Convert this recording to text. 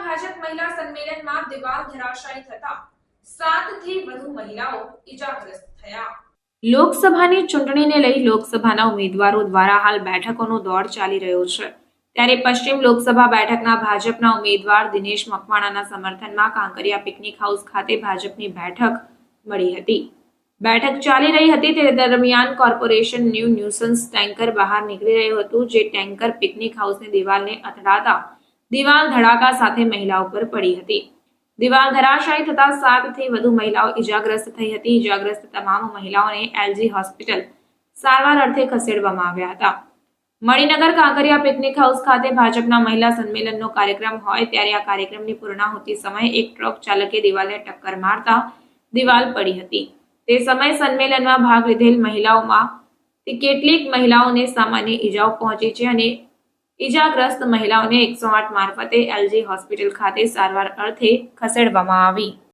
ભાજપ મહિલા સંમેલનમાં દિવાલ ધરાશાયી થતા સાતથી વધુ મહિલાઓ ઈજાગ્રસ્ત થયા. લોકસભાની ચૂંટણીને લઈ લોકસભાના ઉમેદવારો દ્વારા હાલ બેઠકોનો દોર ચાલી રહ્યો છે. ત્યારે પશ્ચિમ લોકસભા બેઠકના ભાજપના ઉમેદવાર દિનેશ મકવાણાના સમર્થનમાં કાંકરિયા પિકનિક હાઉસ ખાતે ભાજપની બેઠક મળી હતી. બેઠક ચાલી રહી હતી તે દરમિયાન કોર્પોરેશન ન્યૂ ન્યુસન્સ ટેન્કર બહાર નીકળી રહ્યું હતું, જે ટેન્કર પિકનિક હાઉસની દિવાલને અથડાતા દિવાલ ધડાકા સાથે મહિલાઓ પર પડી હતી. દિવાલ ધરાશાયી થતા સાતથી વધુ મહિલાઓ ઇજાગ્રસ્ત થઈ હતી. ઇજાગ્રસ્ત તમામ મહિલાઓને એલજી હોસ્પિટલ સારવાર અર્થે ખસેડવામાં આવ્યા હતા. મણિનગર કાંકરિયા પિકનિક હાઉસ ખાતે ભાજપના મહિલા સંમેલનનો કાર્યક્રમ હોય ત્યારે આ કાર્યક્રમની પૂર્ણાહુતિ સમયે એક ટ્રક ચાલકે દિવાલને ટક્કર મારતા દિવાલ પડી હતી. તે સમય સંમેલનમાં ભાગ લીધેલ મહિલાઓમાં કેટલીક મહિલાઓને સામાન્ય ઈજાઓ પહોંચી છે અને ઈજાગ્રસ્ત મહિલાઓને એકસો આઠ મારફતે એલજી હોસ્પિટલ ખાતે સારવાર અર્થે ખસેડવામાં આવી.